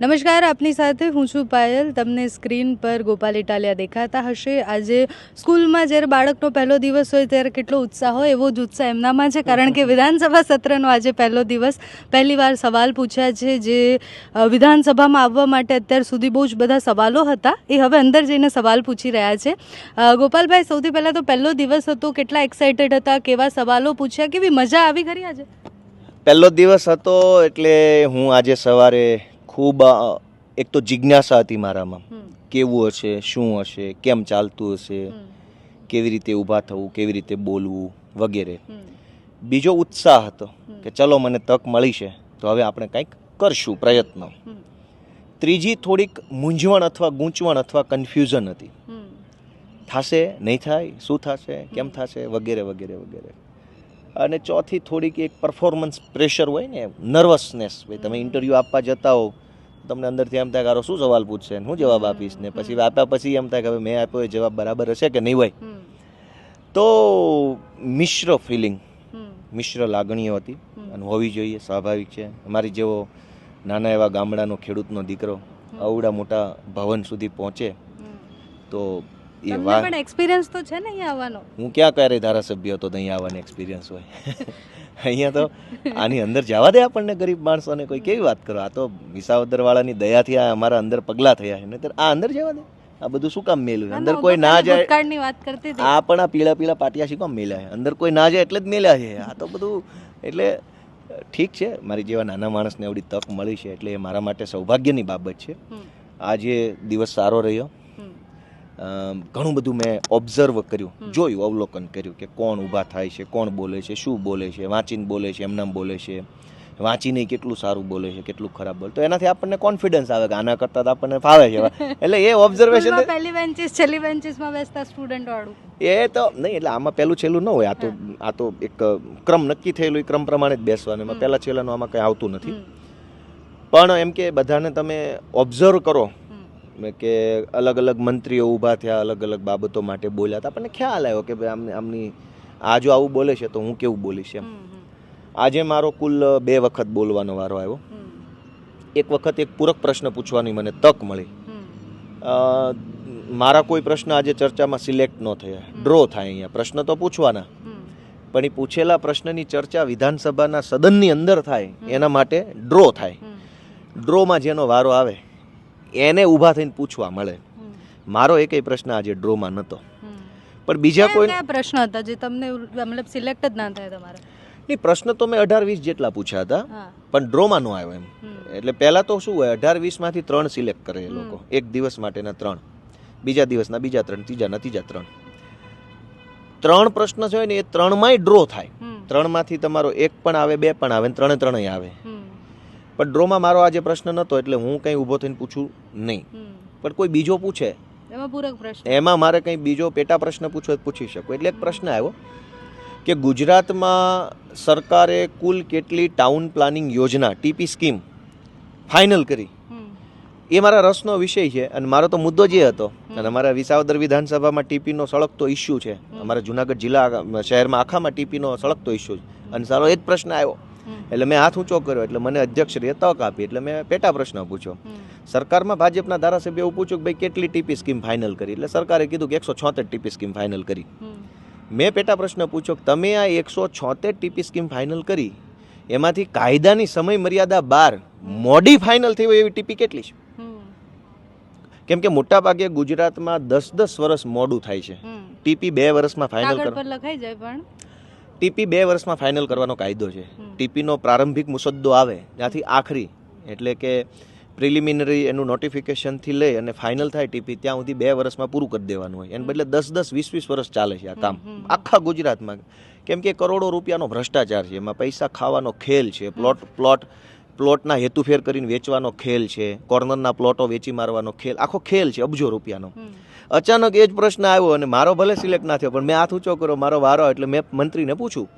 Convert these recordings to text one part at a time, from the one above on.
નમસ્કાર, આપની સાથે હું છું પાયલ. તમને સ્ક્રીન પર ગોપાલ ઇટાલિયા દેખાતા હશે. આજે સ્કૂલમાં જ્યારે બાળકનો પહેલો દિવસ હોય ત્યારે કેટલો ઉત્સાહ હોય એવો જ ઉત્સાહ એમનામાં છે, કારણ કે વિધાનસભા સત્રનો આજે પહેલો દિવસ. પહેલી વાર સવાલ પૂછ્યા છે જે વિધાનસભામાં આવવા માટે અત્યાર સુધી બહુ જ બધા સવાલો હતા. એ હવે અંદર જઈને સવાલ પૂછી રહ્યા છે. ગોપાલભાઈ, સૌથી પહેલાં તો પહેલો દિવસ હતો. કેટલા એક્સાઇટેડ હતા? કેવા સવાલો પૂછ્યા? કેવી મજા આવી ખરી આજે? પહેલો દિવસ હતો એટલે હું આજે સવારે ખૂબ એક તો જિજ્ઞાસા હતી મારામાં. કેવું હશે શું હશે કેમ ચાલતું હશે કેવી રીતે ઊભા થવું કેવી રીતે બોલવું વગેરે. બીજો ઉત્સાહ હતો કે ચલો મને તક મળી છે તો હવે આપણે કંઈક કરશું પ્રયત્ન. ત્રીજી થોડીક મૂંઝવણ અથવા ગૂંચવણ અથવા કન્ફ્યુઝન હતી. થશે નહીં થાય શું થશે કેમ થશે વગેરે વગેરે વગેરે. અને ચોથી થોડીક એક પરફોર્મન્સ પ્રેશર હોય ને નર્વસનેસ ભાઈ તમે ઇન્ટરવ્યૂ આપવા જતા હો તમને અંદરથી એમ થાય કે શું સવાલ પૂછશે ને હું જવાબ આપીશ ને પછી આપ્યા પછી એમ થાય કે હવે મેં આપ્યો એ જવાબ બરાબર હશે કે નહીં હોય? તો મિશ્ર ફિલિંગ મિશ્ર લાગણીઓ હતી અને હોવી જોઈએ સ્વાભાવિક છે. અમારી જેવો નાના એવા ગામડાનો ખેડૂતનો દીકરો અવડા મોટા ભવન સુધી પહોંચે તો એ વાત. પણ એક્સપિરિયન્સ તો છે ને અહીંયા આવવાનો? હું ક્યાં ક્યારે ધારાસભ્ય હતો તો અહીંયા આવવાનો એક્સપિરિયન્સ હોય? અહીંયા તો આની અંદર જવા દે આપણને ગરીબ માણસોને કોઈ. કેવી વાત કરો? આ તો વિસાવદરવાળાની દયાથી આ અમારા અંદર પગલાં થયા છે. નહીતર આ અંદર જવા દે. આ બધું શું કામ મેલ્યું અંદર કોઈ ના જાય. ભૂતકાળની વાત કરતી આ પણ આ પીળા પીળા પાટિયા શું કામ મેલ્યા છે? અંદર કોઈ ના જાય એટલે જ મેલ્યા છે. આ તો બધું એટલે ઠીક છે. મારી જેવા નાના માણસને એવડી તક મળી છે એટલે એ મારા માટે સૌભાગ્યની બાબત છે. આજે દિવસ સારો રહ્યો. ઘણું બધું મેં ઓબ્ઝર્વ કર્યું જોયું અવલોકન કર્યું કે કોણ ઊભા થાય છે કોણ બોલે છે શું બોલે છે વાંચીને બોલે છે એમનામ બોલે છે વાંચીને કેટલું સારું બોલે છે કેટલું ખરાબ બોલે તો એનાથી આપણને કોન્ફિડન્સ આવે કે આના કરતાં તો આપણને ફાવે છે. એટલે એ ઓબ્ઝર્વેશન પહેલી બેન્ચીસ છેલ્લી બેન્ચીસમાં બેસતા સ્ટુડન્ટ વાળું. એ તો નહીં એટલે આમાં પહેલું છેલ્લું ન હોય. આ તો આ તો એક ક્રમ નક્કી થયેલું એ ક્રમ પ્રમાણે જ બેસવાનું. એમાં પહેલાં છેલ્લાનું આમાં કંઈ આવતું નથી. પણ એમ કે બધાને તમે ઓબ્ઝર્વ કરો. કે અલગ અલગ મંત્રીઓ ઊભા થયા અલગ અલગ બાબતો માટે બોલ્યા હતા. આપણને ખ્યાલ આવ્યો કે ભાઈ આમને આમની આ જો આવું બોલે છે તો હું કેવું બોલીશ એમ. આજે મારો કુલ બે વખત બોલવાનો વારો આવ્યો. એક વખત એક પૂરક પ્રશ્ન પૂછવાની મને તક મળી. મારા કોઈ પ્રશ્ન આજે ચર્ચામાં સિલેક્ટ ન થયા. ડ્રો થાય અહીંયા. પ્રશ્ન તો પૂછવાના. પણ એ પૂછેલા પ્રશ્નની ચર્ચા વિધાનસભાના સદનની અંદર થાય. એના માટે ડ્રો થાય. ડ્રોમાં જેનો વારો આવે એને ઊભા થઈને પૂછવા મળે. મારો એકેય પ્રશ્ન આજે ડ્રોમાં નહોતો. પણ બીજા કોઈ પ્રશ્ન હતા જે તમને મતલબ સિલેક્ટ જ ના થાય તમારે. નહીં પ્રશ્ન તો મેં અઢાર વીસ જેટલા પૂછ્યા હતા પણ ડ્રોમાં નો આવ્યો એમ. એટલે પહેલાં તો શું હોય અઢાર વીસમાંથી ત્રણ સિલેક્ટ કરે એ લોકો. એક દિવસ માટેના ત્રણ. બીજા દિવસના બીજા ત્રણ ત્રીજાના ત્રીજા ત્રણ. ત્રણ પ્રશ્ન છે ને એ ત્રણમાંય ડ્રો થાય. ત્રણમાંથી તમારો એક પણ આવે બે પણ આવે ને ત્રણે ત્રણેય આવે. પણ ડ્રોમાં મારો આજે પ્રશ્ન નહોતો એટલે હું કંઈ ઊભો થઈને પૂછું નહીં. પણ કોઈ બીજો પૂછે. એમાં પૂરક પ્રશ્ન. એમાં મારે કંઈ બીજો પેટા પ્રશ્ન પૂછો પૂછી શકું. એટલે એક પ્રશ્ન આવ્યો કે ગુજરાતમાં સરકારે કુલ કેટલી ટાઉન પ્લાનિંગ યોજના ટીપી સ્કીમ ફાઇનલ કરી? એ મારા રસનો વિષય છે અને મારો તો મુદ્દો જે હતો અને અમારા વિસાવદર વિધાનસભામાં ટીપીનો સળગતો ઇસ્યુ છે. અમારા જુનાગઢ જિલ્લા શહેરમાં આખામાં ટીપીનો સળગતો ઇસ્યુ છે. અને સારો એ જ પ્રશ્ન આવ્યો. એટલે મેં હાથ ઊંચો કર્યો એટલે મને અધ્યક્ષશ્રીએ તક આપી એટલે મેં પેટા પ્રશ્ન પૂછ્યો. સરકારમાં ભાજપના ધારાસભ્ય એવું પૂછ્યું કે ભાઈ કેટલી ટીપી સ્કીમ ફાઇનલ કરી? એટલે સરકારે કીધું કે એકસો છોતેર ટીપી સ્કીમ ફાઇનલ કરી. મેં પેટા પ્રશ્ન પૂછ્યો કે તમે આ એકસો છોતેર ટીપી સ્કીમ ફાઇનલ કરી? એમાંથી કાયદાની સમય મર્યાદા બાર મોડી ફાઇનલ થઈ હોય એવી ટીપી કેટલી છે? કેમ કે મોટાભાગે ગુજરાતમાં દસ દસ વર્ષ મોડું થાય છે. ટીપી બે વર્ષમાં ફાઇનલ કાગળ લખાઈ જાય પણ. ટીપી બે વર્ષમાં ફાઇનલ કરવાનો કાયદો છે. ટીપીનો પ્રારંભિક મુસદ્દો આવે ત્યાંથી આખરી એટલે કે પ્રિલિમિનરી એનું નોટિફિકેશનથી લઈ અને ફાઇનલ થાય ટીપી ત્યાં સુધી બે વર્ષમાં પૂરું કરી દેવાનું હોય. એને બદલે દસ દસ વીસ વીસ વર્ષ ચાલે છે આ કામ. આખા ગુજરાતમાં કેમ કે કરોડો રૂપિયાનો ભ્રષ્ટાચાર છે એમાં પૈસા ખાવાનો ખેલ છે પ્લોટ પ્લોટ પ્લોટના હેતુફેર કરીને વેચવાનો ખેલ છે કોર્નરના પ્લોટો વેચી મારવાનો ખેલ આખો ખેલ છે અબજો રૂપિયાનો. અચાનક એ જ પ્રશ્ન આવ્યો અને મારો ભલે સિલેક્ટ ના થયો પણ મેં હાથ ઊંચો કર્યો મારો વારો એટલે મેં મંત્રીને પૂછ્યું.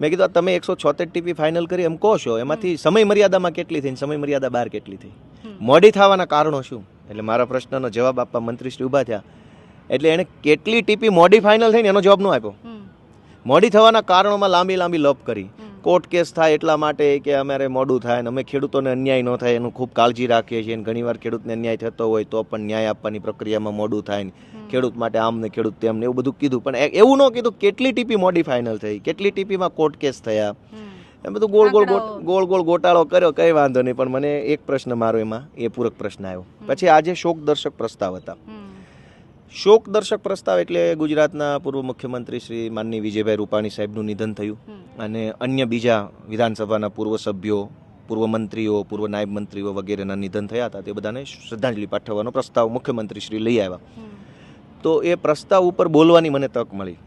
મેં કીધું તમે એકસો છોતેર ટીપી ફાઇનલ કરી એમ કહો છો એમાંથી સમય મર્યાદામાં કેટલી થઈ ને સમય મર્યાદા બહાર કેટલી થઈ? મોડી થવાના કારણો શું? એટલે મારા પ્રશ્નનો જવાબ આપવા મંત્રીશ્રી ઊભા થયા. એટલે એણે કેટલી ટીપી મોડી ફાઇનલ થઈને એનો જવાબ ન આપ્યો. મોડી થવાના કારણોમાં લાંબી લાંબી લપ કરી. કોર્ટ કેસ થાય એટલા માટે કે અમારે મોડું થાય અને અમે ખેડૂતોને અન્યાય ન થાય એનું ખૂબ કાળજી રાખીએ છીએ. અને ઘણીવાર ખેડૂતને અન્યાય થતો હોય તો પણ ન્યાય આપવાની પ્રક્રિયામાં મોડું થાય ને ખેડૂત માટે આમ ને ખેડૂત તેમ ને એવું બધું કીધું. પણ એવું ન કીધું કેટલી ટીપી મોડી ફાઇનલ થઈ કેટલી ટીપીમાં કોર્ટ કેસ થયા. એમ બધું ગોળ ગોળ ગોળ ગોળ ગોટાળો કર્યો કંઈ વાંધો નહીં પણ મને એક પ્રશ્ન મારો એમાં એ પૂરક પ્રશ્ન આવ્યો. પછી આજે શોક દર્શક પ્રસ્તાવ હતા. શોક દર્શક પ્રસ્તાવ એટલે ગુજરાતના પૂર્વ મુખ્યમંત્રી શ્રી માનની વિજયભાઈ રૂપાણી સાહેબનું નિધન થયું. અને અન્ય બીજા વિધાનસભાના પૂર્વ સભ્યો પૂર્વ મંત્રીઓ પૂર્વ નાયબ મંત્રીઓ વગેરેના નિધન થયા હતા. તે બધાને શ્રદ્ધાંજલિ પાઠવવાનો પ્રસ્તાવ મુખ્યમંત્રી શ્રી લઈ આવ્યા. તો એ પ્રસ્તાવ ઉપર બોલવાની મને તક મળી.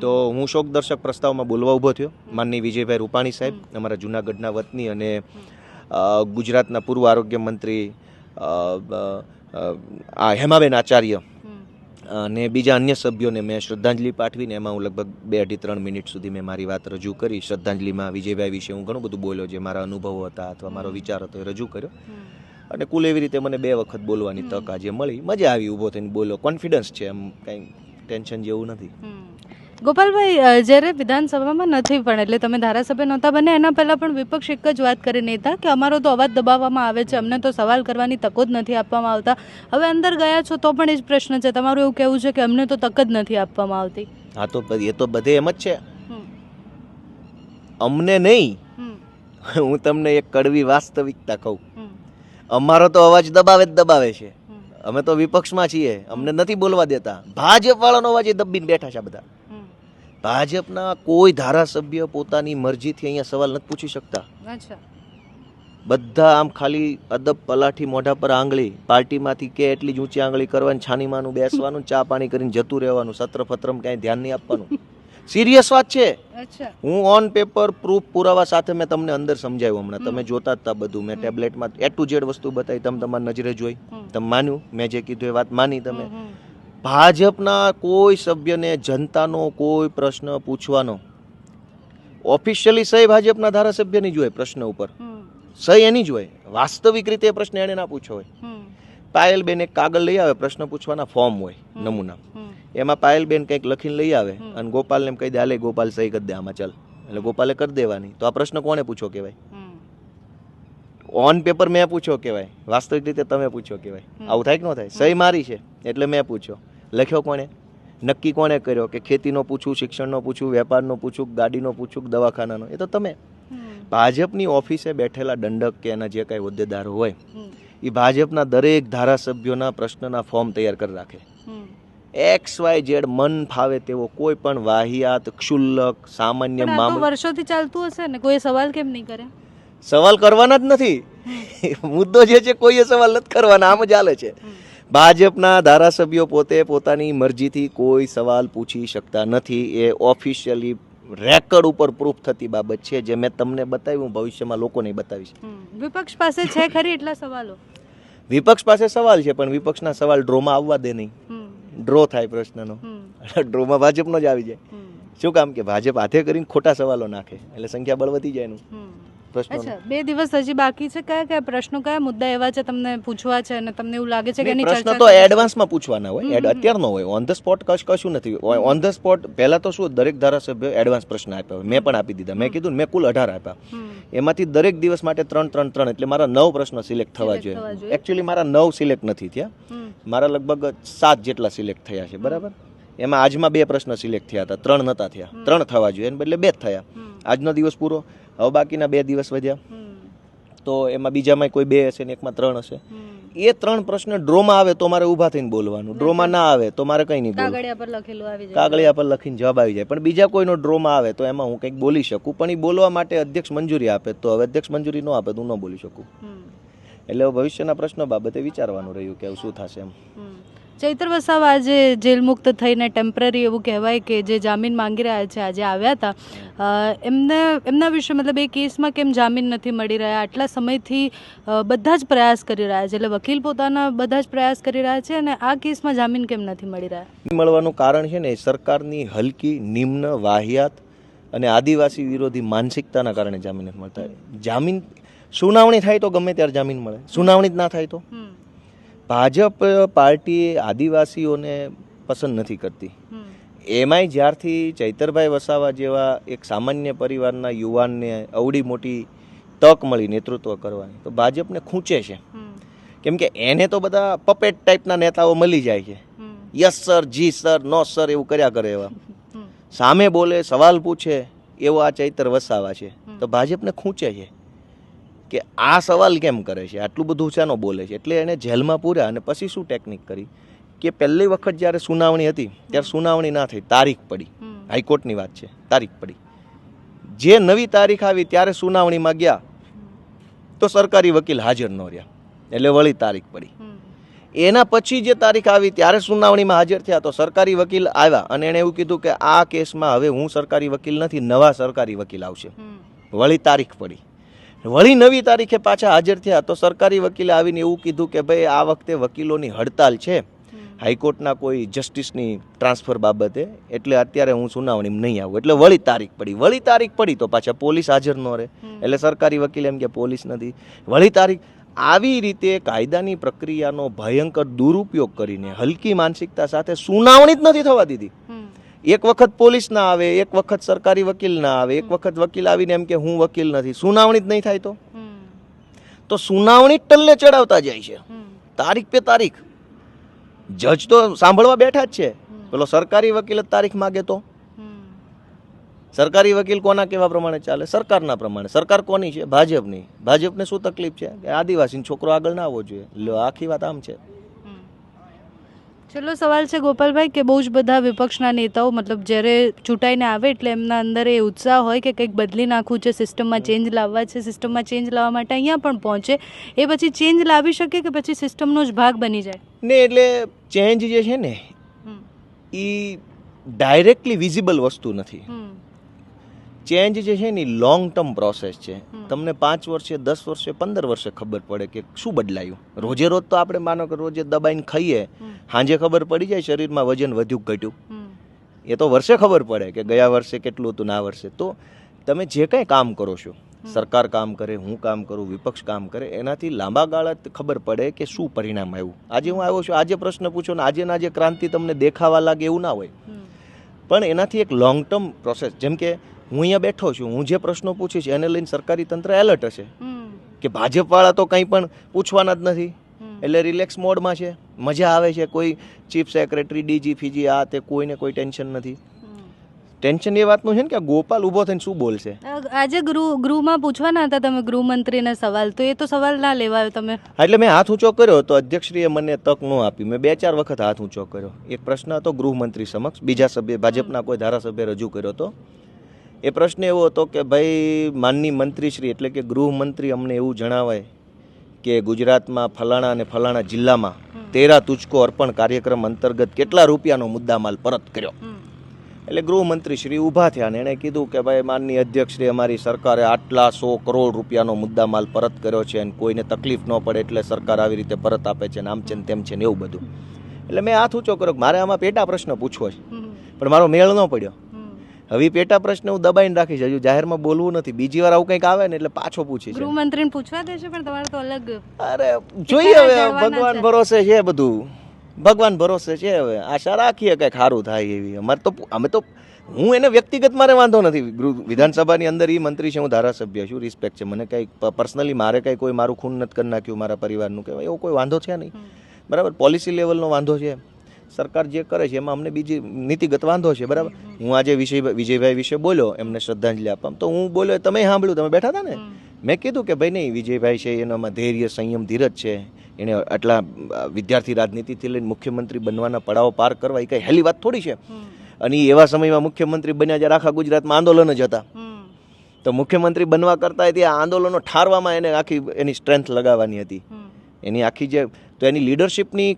તો હું શોક દર્શક પ્રસ્તાવમાં બોલવા ઊભો થયો. માનની વિજયભાઈ રૂપાણી સાહેબ અમારા જૂનાગઢના વતની અને ગુજરાતના પૂર્વ આરોગ્ય મંત્રી આ હેમાબેન આચાર્ય અને બીજા અન્ય સભ્યોને મેં શ્રદ્ધાંજલિ પાઠવીને એમાં હું લગભગ બે અઢી ત્રણ મિનિટ સુધી મેં મારી વાત રજૂ કરી. શ્રદ્ધાંજલિમાં વિજયભાઈ વિશે હું ઘણું બધું બોલ્યો જે મારા અનુભવો હતા અથવા મારો વિચાર હતો એ રજૂ કર્યો. અને કુલ એવી રીતે મને બે વખત બોલવાની તક આજે મળી. મજા આવી ઊભો થઈને બોલ્યો. કોન્ફિડન્સ છે એમ કંઈ ટેન્શન જેવું નથી. ગોપાલભાઈ જ્યારે વિધાનસભામાં નથી પણ એટલે તમે ધારાસભ્ય નહોતા બને એના પહેલાં પણ વિપક્ષ એક જ વાત કરીને હતા કે અમારો તો અવાજ દબાવવામાં આવે છે અમને તો સવાલ કરવાની તકો જ નથી આપવામાં આવતા. હવે અંદર ગયા છો તો પણ એ જ પ્રશ્ન છે તમારું એવું કહેવું છે કે અમને તો તક જ નથી આપવામાં આવતી. હા તો એ તો બધે એમ જ છે. અમને નહીં. હું તમને એક કડવી વાસ્તવિકતા કહું. અમારો તો અવાજ દબાવે જ દબાવે છે. અમે તો વિપક્ષમાં છીએ અમને નથી બોલવા દેતા. ભાજપ વાળાનો અવાજ એ દબીને બેઠા છે બધા. ભાજપના કોઈ ધારાસભ્ય પોતાની મરજીથી અહીંયા સવાલ નથી પૂછી શકતા. બધા આમ ખાલી અદબ પલાઠી મોઢા પર આંગળી પાર્ટીમાંથી કે એટલી જ ઊંચી આંગળી કરવાની છાનીમાનું બેસવાનું ચા પાણી કરીને જતું રહેવાનું સત્ર ફત્રમ ક્યાંય ધ્યાન નહીં આપવાનું. સિરિયસ વાત છે. હું ઓન પેપર પ્રૂફ પુરાવા સાથે મેં તમને અંદર સમજાવ્યું હમણાં. તમે જોતા જ હતા બધું. મેં ટેબ્લેટમાં એ ટુ ઝેડ વસ્તુ બતાવી તમે તમારી નજરે જોઈ. તમે માન્યું. મેં જે કીધું એ વાત માની તમે. ભાજપના કોઈ સભ્યને જનતાનો કોઈ પ્રશ્ન પૂછવાનો. ઓફિશિયલી સહી ભાજપના ધારાસભ્યની જ હોય પ્રશ્ન ઉપર. સહી એની જ હોય. વાસ્તવિક રીતે પ્રશ્ન એને ના પૂછ્યો હોય. પાયલબેન એક કાગળ લઈ આવે પ્રશ્ન પૂછવાના ફોર્મ હોય નમૂના. એમાં પાયલબેન કંઈક લખીને લઈ આવે અને ગોપાલને એમ કહી દે આલે ગોપાલ સહી કરી દે આમાં ચાલ. એટલે ગોપાલે કરી દેવાની. તો આ પ્રશ્ન કોણે પૂછો કહેવાય? ઓન પેપર મેં પૂછ્યો કહેવાય. વાસ્તવિક રીતે તમે પૂછ્યો કહેવાય. આવું થાય કે ન થાય? સહી મારી છે એટલે મેં પૂછ્યો. લખ્યો કોણે? નક્કી કોણે કર્યો? કે ખેતીનો પૂછું શિક્ષણનો પૂછું વેપારનો પૂછું ગાડીનો પૂછું દવાખાનાનો? એ તો તમે. ભાજપની ઓફિસે બેઠેલા દંડક કે એના જે કાંઈ હોદ્દેદાર હોય એ ભાજપના દરેક ધારાસભ્યોના પ્રશ્નના ફોર્મ તૈયાર કરી રાખે. એક્સ વાય ઝેડ મન ફાવે તેવો કોઈ પણ વાહિયાત ક્ષુલ્લક સામાન્ય મામલો વર્ષોથી ચાલતું હશે ને? કોઈ સવાલ કેમ નહીં કરે સવાલ કરવાના જ નથી. મુદ્દો જે છે કોઈએ સવાલ નથી કરવાના આમ જ ચાલે છે. ભાજપના ધારાસભ્યો પોતે પોતાની મરજીથી કોઈ સવાલ પૂછી શકતા નથી. એ ઓફિશિયલી રેકર્ડ ઉપર પ્રૂફ થતી બાબત છે જે મેં તમને બતાવ્યું ભવિષ્યમાં લોકોને બતાવીશ. વિપક્ષ પાસે છે ખરી એટલા સવાલો? વિપક્ષ પાસે સવાલ છે પણ વિપક્ષના સવાલ ડ્રોમાં આવવા દે નહીં. ડ્રો થાય પ્રશ્નનો. ડ્રોમાં ભાજપનો જ આવી જાય. શું કામ કે ભાજપ હાથે કરીને ખોટા સવાલો નાખે એટલે સંખ્યા બળ વધી જાય એનું. પ્રશ્નો બે દિવસ હજી બાકી છે? કયા કયા પ્રશ્નો કયા મુદ્દા એવા છે તમને પૂછવા છે અને તમને એવું લાગે છે કે એની પ્રશ્ન તો એડવાન્સમાં પૂછવાના હોય. અત્યારનો હોય. ઓન ધ સ્પોટ કશ કશું નથી. ઓન ધ સ્પોટ પહેલા તો શું દરેક ધારાસભ્ય એડવાન્સ પ્રશ્ન આપ્યા હોય. મેં પણ આપી દીધા. મેં કીધું મેં કુલ અઢાર આપ્યા. એમાંથી દરેક દિવસ માટે ત્રણ ત્રણ ત્રણ એટલે મારા નવ પ્રશ્નો સિલેક્ટ થવા જોઈએ. એકચ્યુઅલી મારા નવ સિલેક્ટ નથી થયા. મારા લગભગ સાત જેટલા સિલેક્ટ થયા છે. બરાબર? એમાં આજમાં બે પ્રશ્ન સિલેક્ટ થયા હતા. ત્રણ નતા થયા. ત્રણ થવા જોઈએ. એને બદલે બે જ થયા. આજનો દિવસ પૂરો. હવે બાકીના બે દિવસ વધ્યા. તો એમાં બીજામાં કોઈ બે હશે ને એકમાં ત્રણ હશે. એ ત્રણ પ્રશ્ન ડ્રોમાં આવે તો મારે ઊભા થઈને બોલવાનું. ડ્રોમાં ના આવે તો મારે કંઈ નહીં કાગળિયા પર લખેલું આવી જાય. કાગળિયા પર લખીને જવાબ આવી જાય. પણ બીજા કોઈનો ડ્રોમાં આવે તો એમાં હું કંઈક બોલી શકું. પણ એ બોલવા માટે અધ્યક્ષ મંજૂરી આપે તો હવે અધ્યક્ષ મંજૂરી ન આપે તો હું ન બોલી શકું. એટલે ભવિષ્યના પ્રશ્નો બાબતે વિચારવાનું રહ્યું કે શું થશે એમ. ચૈત્ર વસાવા આજે જેલ મુક્ત થઈને ટેમ્પરરી એવું કહેવાય કે જે જામીન માંગી રહ્યા છે આજે આવ્યા હતા. એમને એમના વિશે મતલબ એ કેસમાં કેમ જામીન નથી મળી રહ્યા? આટલા સમયથી બધા જ પ્રયાસ કરી રહ્યા છે. એટલે વકીલ પોતાના બધા જ પ્રયાસ કરી રહ્યા છે અને આ કેસમાં જામીન કેમ નથી મળી રહ્યા? મળવાનું કારણ છે ને સરકારની હલકી નિમ્ન વાહિયાત અને આદિવાસી વિરોધી માનસિકતાના કારણે જામીન નથી મળતા. જામીન સુનાવણી થાય તો ગમે ત્યારે જામીન મળે. સુનાવણી જ ના થાય તો. ભાજપ પાર્ટી આદિવાસીઓને પસંદ નથી કરતી. એમાંય જ્યારથી ચૈતરભાઈ વસાવા જેવા એક સામાન્ય પરિવારના યુવાનને અવડી મોટી તક મળી નેતૃત્વ કરવાની તો ભાજપને ખૂંચે છે. કેમ કે એને તો બધા પપેટ ટાઈપના નેતાઓ મળી જાય છે. Yes sir ji sir no sir એવું કર્યા કરે એવા. સામે બોલે સવાલ પૂછે એવો આ ચૈતર વસાવા છે. તો ભાજપને ખૂંચે છે. કે આ સવાલ કેમ કરે છે? આટલું બધું શાનો બોલે છે. એટલે એને જેલમાં પૂર્યા અને પછી શું ટેકનિક કરી? કે પહેલી વખત જ્યારે સુનાવણી હતી ત્યારે સુનાવણી ના થઈ. તારીખ પડી. હાઈકોર્ટની વાત છે. તારીખ પડી. જે નવી તારીખ આવી ત્યારે સુનાવણીમાં ગયા. તો સરકારી વકીલ હાજર ન રહ્યા. એટલે વળી તારીખ પડી. એના પછી જે તારીખ આવી ત્યારે સુનાવણીમાં હાજર થયા. તો સરકારી વકીલ આવ્યા અને એણે એવું કીધું કે આ કેસમાં હવે હું સરકારી વકીલ નથી નવા સરકારી વકીલ આવશે. વળી તારીખ પડી. વળી નવી તારીખે પાછા હાજર થયા તો સરકારી વકીલે આવીને એવું કીધું કે ભાઈ આ વખતે વકીલોની હડતાલ છે. હાઈકોર્ટના કોઈ જસ્ટિસની ટ્રાન્સફર બાબતે. એટલે અત્યારે હું સુનાવણી નહીં આવું. એટલે વળી તારીખ પડી. વળી તારીખ પડી તો પાછા પોલીસ હાજર ન રહે. એટલે સરકારી વકીલ એમ કે પોલીસ નથી. વળી તારીખ આવી રીતે કાયદાની પ્રક્રિયાનો ભયંકર દુરુપયોગ કરીને હલકી માનસિકતા સાથે સુનાવણી જ નથી થવા દીધી. એક વખત પોલીસ ના આવે એક વખત સરકારી વકીલ ના આવે એક વખત વકીલ આવીને એમ કે હું વકીલ નથી. સુનાવણી જ નહીં થાય તો? તો સુનાવણી ટલ્લે ચડાવતા જાય છે. તારીખ પે તારીખ. જજ તો સાંભળવા બેઠા જ છે. પેલો સરકારી વકીલ જ તારીખ માગે તો? સરકારી વકીલ કોના કેવા પ્રમાણે ચાલે? સરકારના પ્રમાણે. સરકાર કોની છે? ભાજપની. ભાજપને શું તકલીફ છે? કે આદિવાસીનો છોકરો આગળ ના આવવો જોઈએ. લ્યો આખી વાત આમ છે. છેલ્લો સવાલ છે ગોપાલભાઈ કે બહુ જ બધા વિપક્ષના નેતાઓ મતલબ જ્યારે ચૂંટાઈને આવે એટલે એમના અંદર એ ઉત્સાહ હોય કે કંઈક બદલી નાખવું છે સિસ્ટમમાં ચેન્જ લાવવા છે સિસ્ટમમાં ચેન્જ લાવવા માટે અહીંયા પણ પહોંચે. એ પછી ચેન્જ લાવી શકે કે પછી સિસ્ટમનો જ ભાગ બની જાય? ને એટલે ચેન્જ જે છે ને એ ડાયરેક્ટલી વિઝિબલ વસ્તુ નથી. ચેન્જ જે છે ને એ લોંગ ટર્મ પ્રોસેસ છે. તમને પાંચ વર્ષે દસ વર્ષે પંદર વર્ષે ખબર પડે કે શું બદલાયું. રોજે રોજ તો આપણે માનો કે રોજે દબાઈને ખાઈએ. સાંજે ખબર પડી જાય શરીરમાં વજન વધ્યું ઘટ્યું. એ તો વર્ષે ખબર પડે કે ગયા વર્ષે કેટલું હતું ના વર્ષે. તો તમે જે કંઈ કામ કરો છો સરકાર કામ કરે હું કામ કરું વિપક્ષ કામ કરે એનાથી લાંબા ગાળા ખબર પડે કે શું પરિણામ આવ્યું. આજે હું આવ્યો છું આજે પ્રશ્ન પૂછો ને આજે ના આજે ક્રાંતિ તમને દેખાવા લાગે એવું ના હોય. પણ એનાથી એક લોંગ ટર્મ પ્રોસેસ જેમ કે હું અહીંયા બેઠો છું હું જે પ્રશ્નો પૂછીશ એને લઈને સરકારી તંત્ર એલર્ટ હશે. કે ભાજપવાળા તો કંઈ પણ પૂછવાના જ નથી. એટલે રિલેક્સ મોડમાં છે. મજા આવે છે. કોઈ ચીફ સેક્રેટરી ડીજી ફીજી આ તે કોઈને કોઈ ટેન્શન નથી. ટેન્શન એ વાતનું છે ને કે ગોપાલ ઊભો થઈને શું બોલશે? આજે ગૃહ ગૃહમાં પૂછવાના હતા તમે ગૃહમંત્રીને સવાલ તો એ તો સવાલ ના લેવાયો તમે. એટલે મેં હાથ ઊંચો કર્યો તો અધ્યક્ષશ્રીએ મને તક ન આપી. મેં બે ચાર વખત હાથ ઊંચો કર્યો. એક પ્રશ્ન હતો ગૃહમંત્રી સમક્ષ બીજા સભ્ય ભાજપના કોઈ ધારાસભ્ય રજૂ કર્યો હતો. એ પ્રશ્ન એવો હતો કે ભાઈ માનની મંત્રીશ્રી એટલે કે ગૃહમંત્રી અમને એવું જણાવાય કે ગુજરાતમાં ફલાણા અને ફલાણા જિલ્લામાં તેરા તુચકો અર્પણ કાર્યક્રમ અંતર્ગત કેટલા રૂપિયાનો મુદ્દામાલ પરત કર્યો? એટલે ગૃહમંત્રી શ્રી ઊભા થયા અને એણે કીધું કે ભાઈ માનની અધ્યક્ષશ્રી અમારી સરકારે આટલા સો કરોડ રૂપિયાનો મુદ્દામાલ પરત કર્યો છે અને કોઈને તકલીફ ન પડે એટલે સરકાર આવી રીતે પરત આપે છે ને આમ છે ને તેમ છે ને એવું બધું. એટલે મેં હાથ ઊંચો કર્યો મારે આમાં પેટા પ્રશ્ન પૂછવો છે. પણ મારો મેળ ન પડ્યો. હવે પેટા પ્રશ્ન હું દબાઈને રાખીશ. હજુ જાહેરમાં બોલવું નથી. બીજી વાર આવું કંઈક આવે ને એટલે પાછો પૂછીશ ગૃહમંત્રીને પૂછવા દેશે પણ તમારે તો અલગ અરે જોઈએ હવે ભગવાન ભરોસે છે બધું. ભગવાન ભરોસે છે હવે. આશા રાખીએ કંઈક સારું થાય એવી. અમારે તો અમે તો હું એને વ્યક્તિગત મારે વાંધો નથી. વિધાનસભાની અંદર એ મંત્રી છે હું ધારાસભ્ય છું રિસ્પેક્ટ છે. મને કંઈ પર્સનલી મારે કંઈ કોઈ મારું ખૂન નથી કરી નાખ્યું મારા પરિવારનું કે એવો કોઈ વાંધો છે નહીં. બરાબર? પોલિસી લેવલનો વાંધો છે. સરકાર જે કરે છે, એમાં અમને બીજી નીતિગત વાંધો છે, બરાબર? હું આજે વિજય વિજયભાઈ વિશે બોલ્યો, એમને શ્રદ્ધાંજલિ આપવા. તો હું બોલ્યો, તમે સાંભળ્યું, તમે બેઠા હતા ને? મેં કીધું કે, ભાઈ નહીં, વિજયભાઈ છે એનામાં ધૈર્ય, સંયમ, ધીરજ છે. એણે આટલા વિદ્યાર્થી રાજનીતિથી લઈને મુખ્યમંત્રી બનવાના પડાવો પાર કરવા, એ કંઈ હેલી વાત થોડી છે. અને એવા સમયમાં મુખ્યમંત્રી બન્યા જ્યારે આખા ગુજરાતમાં આંદોલન જ હતા. તો મુખ્યમંત્રી બનવા કરતાં ત્યાં આંદોલનો ઠારવામાં એને આખી એની સ્ટ્રેન્થ લગાવવાની હતી. એની આખી જે તો એની લીડરશિપની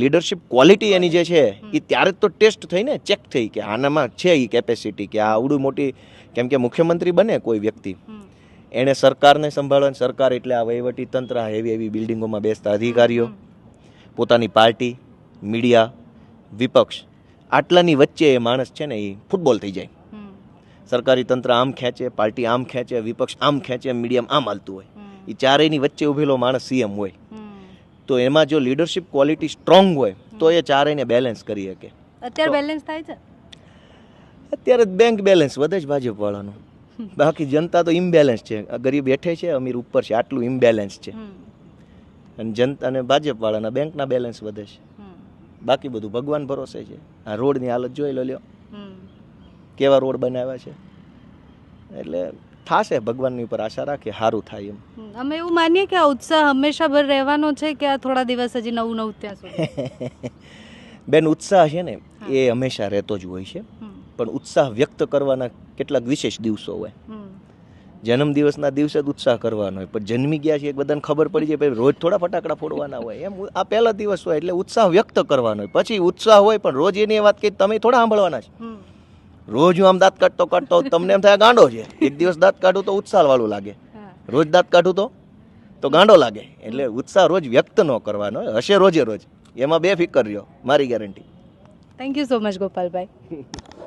લીડરશિપ ક્વોલિટી એની જે છે એ ત્યારે જ તો ટેસ્ટ થઈ ને ચેક થઈ કે આનામાં છે એ કેપેસિટી કે આ આવડું મોટી કેમ કે મુખ્યમંત્રી બને કોઈ વ્યક્તિ. એણે સરકારને સંભાળવાની સરકાર એટલે આ વહીવટી તંત્ર એવી એવી બિલ્ડિંગોમાં બેસતા અધિકારીઓ પોતાની પાર્ટી મીડિયા વિપક્ષ આટલાની વચ્ચે એ માણસ છે ને એ ફૂટબોલ થઈ જાય. સરકારી તંત્ર આમ ખેંચે પાર્ટી આમ ખેંચે વિપક્ષ આમ ખેંચે મીડિયમ આમ હાલતું હોય. એ ચારેયની વચ્ચે ઊભેલો માણસ સીએમ હોય. તો એમાં જો લીડરશિપ ક્વોલિટી સ્ટ્રોંગ હોય તો એ ચારેયને બેલેન્સ કરી શકે. અત્યારે બેલેન્સ થાય છે? અત્યારે બેંક બેલેન્સ વધે જ ભાજપવાળાનું. બાકી જનતા તો ઇમ્બેલેન્સ છે. ગરીબ હેઠે છે અમીર ઉપર છે આટલું ઇમ્બેલેન્સ છે. અને જનતા અને ભાજપવાળાના બેંકના બેલેન્સ વધે છે. બાકી બધું ભગવાન ભરોસે છે. આ રોડની હાલત જોઈ લો લ્યો. કેવા રોડ બનાવ્યા છે. એટલે થાશે ભગવાનની ઉપર આશા રાખીએ સારું થાય એમ. અમે એવું માનીએ કે આ ઉત્સાહ હંમેશા ભર રહેવાનો છે કે આ થોડા દિવસ હજી નવું નવું ત્યાં સુધી. બેન ઉત્સાહ છે ને એ હંમેશા રહેતો જ હોય છે. પણ ઉત્સાહ વ્યક્ત કરવાના કેટલાક વિશેષ દિવસો હોય. જન્મદિવસના દિવસે જ ઉત્સાહ કરવાનો હોય. પણ જન્મી ગયા છે એક બધાને ખબર પડી જાય પછી રોજ થોડા ફટાકડા ફોડવાના હોય. એમ આ પહેલા દિવસ હોય એટલે ઉત્સાહ વ્યક્ત કરવાનો હોય. પછી ઉત્સાહ હોય પણ રોજ એની વાત કે તમે થોડા સાંભળવાના છે. રોજ હું આમ દાંત કાઢતો કાઢતો તમને એમ થાય ગાંડો છે. એક દિવસ દાંત કાઢું તો ઉત્સાહ વાળું લાગે રોજ દાંત કાઢું તો? તો ગાંડો લાગે. એટલે ઉત્સાહ રોજ વ્યક્ત ન કરવાનો હશે રોજે રોજ. એમાં બે ફિકર રહ્યો. મારી guarantee thank you so much Gopalbhai.